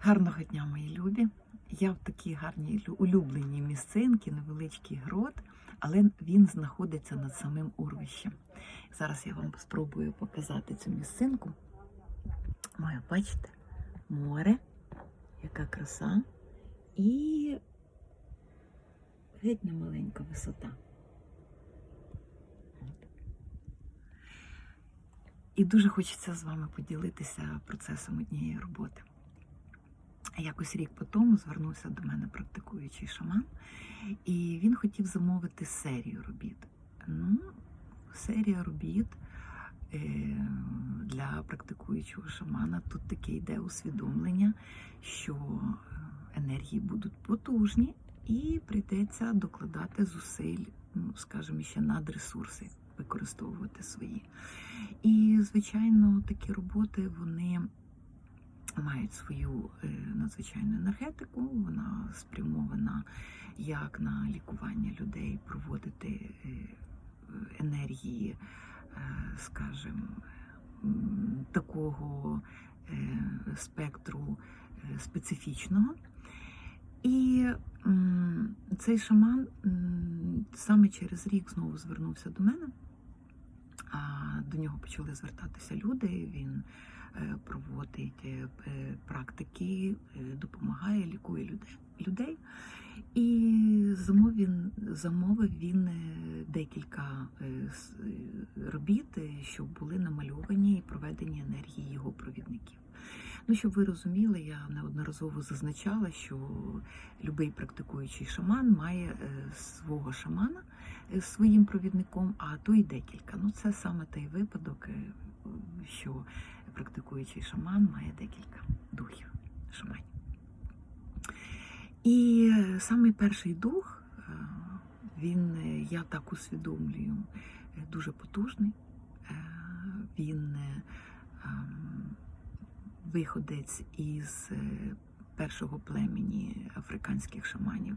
Гарного дня, мої любі. Я в такій гарній улюбленій місцинці, невеличкий грот, але він знаходиться над самим урвищем. Зараз я вам спробую показати цю місцинку. Маю, бачите, море, яка краса, і геть немаленька висота. І дуже хочеться з вами поділитися процесом однієї роботи. Якось рік по тому звернувся до мене практикуючий шаман, і він хотів замовити серію робіт. Ну, серія робіт е, для практикуючого шамана тут таке йде усвідомлення, що е, енергії будуть потужні, і прийдеться докладати зусиль, ну, скажімо, ще надресурси використовувати свої. І, звичайно, такі роботи вони мають свою е, надзвичайну енергетику. Вона спрямована як на лікування людей, проводити е, енергії, е, скажімо, такого спектру специфічного. І цей шаман саме через рік знову звернувся до мене. До нього почали звертатися люди. Він е, проводить е, е, практики, допомагає, лікує людей. І замовив він, декілька робіт, що були намальовані і проведені енергії його провідників. Ну, щоб ви розуміли, я неодноразово зазначала, що будь-який практикуючий шаман має е, свого шамана е, своїм провідником, а то й декілька. Ну, це саме той випадок, е, що практикуючий шаман має декілька духів шаманів. І самий перший дух, він, я так усвідомлюю, дуже потужний. Він ем, виходець із е, першого племені африканських шаманів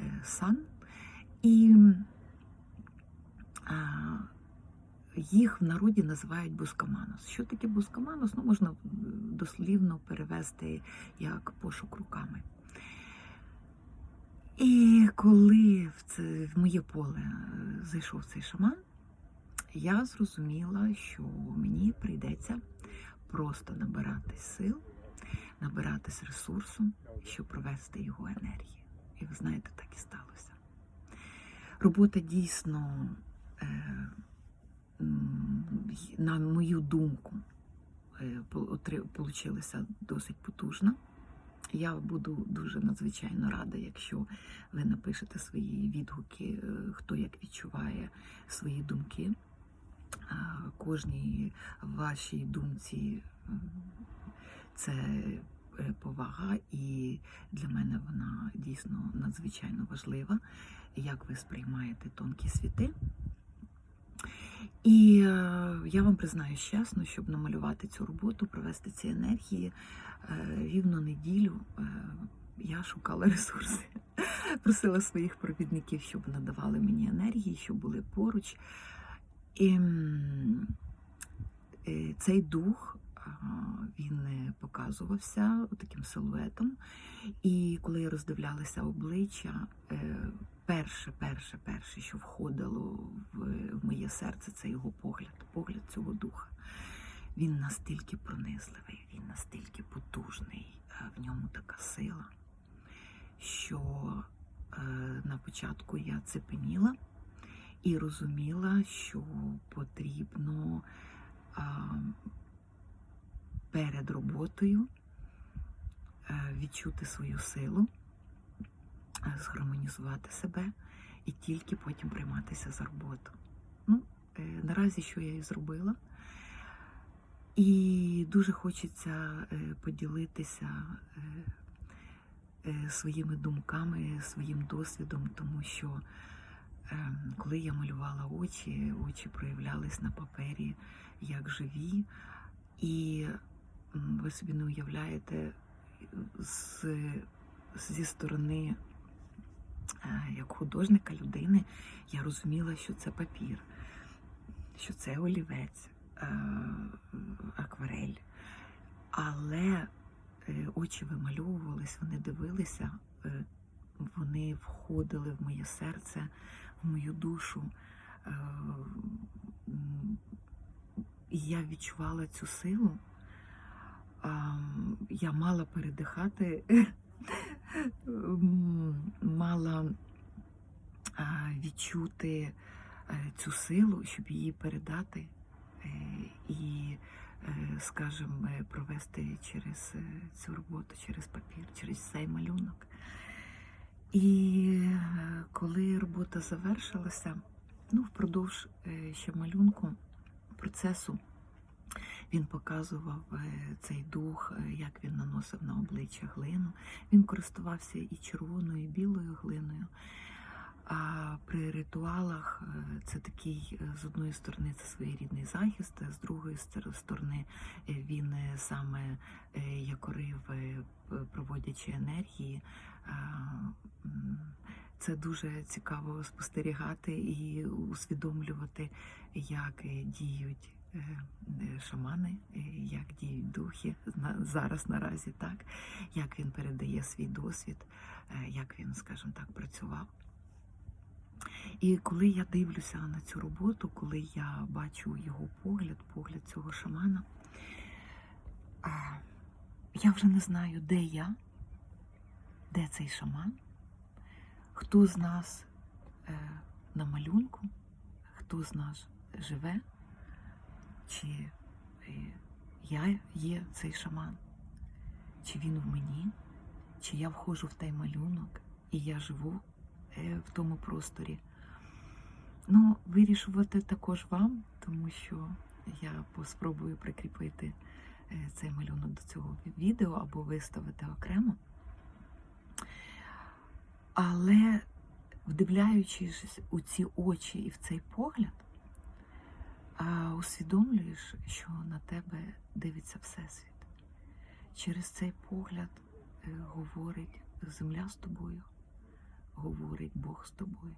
е, Сан. І їх в народі називають бускаманос. Що таке бускаманос? Ну, можна дослівно перевести як пошук руками. І коли в, це, в моє поле е, зайшов цей шаман, я зрозуміла, що мені прийдеться просто набиратись сил, набиратись ресурсу, щоб провести його енергію. І ви знаєте, так і сталося. Робота дійсно, е, на мою думку, е, вийшла досить потужна. Я буду дуже надзвичайно рада, якщо ви напишете свої відгуки, е, хто як відчуває свої думки. Кожній вашій думці це е, повага, і для мене вона дійсно надзвичайно важлива, як ви сприймаєте тонкі світи. І е, я вам признаюсь чесно, щоб намалювати цю роботу, провести ці енергії е, рівно неділю. Я шукала ресурси, просила своїх провідників, щоб надавали мені енергії, щоб були поруч. І е, цей дух він показувався таким силуетом. І коли я роздивлялася обличчя, е, перше, перше, перше, що входило в, моє серце, це його погляд, погляд цього духа. Він настільки пронизливий, він настільки потужний, в ньому така сила, що е, на початку я цепеніла і розуміла, що потрібно а, перед роботою е, відчути свою силу, е, згармонізувати себе і тільки потім прийматися за роботу. Ну, е, наразі що я і зробила. І дуже хочеться поділитися своїми думками, своїм досвідом, тому що Коли я малювала очі, очі проявлялись на папері як живі, і ви собі не уявляєте з, зі сторони е, як художника людини, я розуміла, що це папір, що це олівець, е, акварель. Але е, очі вимальовувались, вони дивилися, вони входили в моє серце, мою душу. Е, І я відчувала цю силу. Я мала передихати, мала відчути е, цю силу, щоб її передати е, і, скажімо, провести через цю роботу, через папір, через цей малюнок. І е, коли робота завершилася, ну, впродовж е, ще малюнку процесу він показував е, цей дух, як він наносив на обличчя глину. Він користувався і червоною, і білою глиною. А при ритуалах е, це такий, е, з одної сторони, це своєрідний захист, а з другої сторони е, він саме якорив, проводячи енергії. Це дуже цікаво спостерігати і усвідомлювати, як діють шамани, як діють духи зараз наразі, так, як він передає свій досвід, як він, скажімо так, працював. І коли я дивлюся на цю роботу, коли я бачу його погляд, погляд цього шамана, я вже не знаю, де я, де цей шаман, хто з нас е, на малюнку, хто з нас живе, чи е, я є цей шаман, чи він в мені, чи я входжу в той малюнок і я живу в тому просторі. Ну, вирішувати також вам, тому що я спробую прикріпити е, цей малюнок до цього відео або виставити окремо. Але вдивляючись у ці очі і в цей погляд, усвідомлюєш, що на тебе дивиться Всесвіт. Через цей погляд е, говорить земля з тобою, говорить Бог з тобою.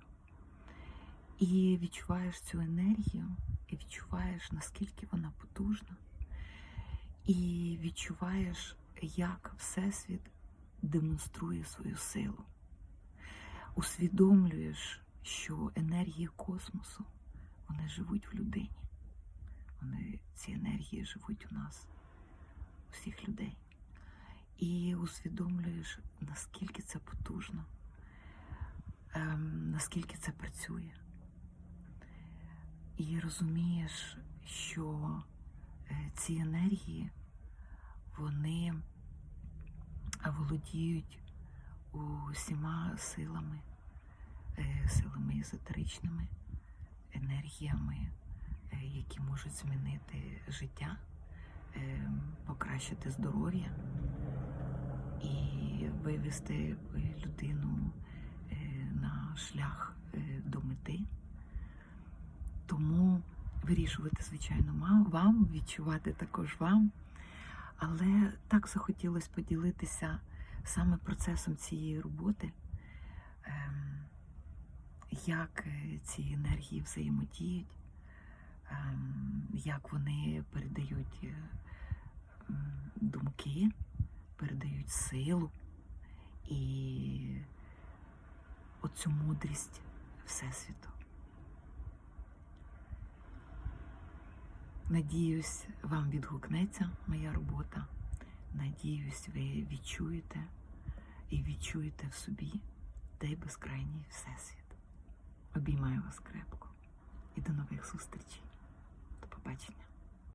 І відчуваєш цю енергію, і відчуваєш, наскільки вона потужна, і відчуваєш, як Всесвіт демонструє свою силу. Усвідомлюєш, що енергії космосу вони живуть в людині. Вони, ці енергії живуть у нас, у всіх людей. І усвідомлюєш, наскільки це потужно, ем, наскільки це працює. І розумієш, що е, ці енергії, вони володіють усіма силами, е, силами езотеричними, енергіями, е, які можуть змінити життя, покращити здоров'я і вивести людину шлях е, до мети. Тому вирішувати, звичайно, вам, відчувати також вам. Але так захотілося поділитися саме процесом цієї роботи, ем, як е, ці енергії взаємодіють, ем, як вони передають е, думки, передають силу і оцю мудрість Всесвіту. Надіюсь, вам відгукнеться моя робота. Надіюсь, ви відчуєте і відчуєте в собі той безкрайній всесвіт. Обіймаю вас крепко і до нових зустрічей. До побачення.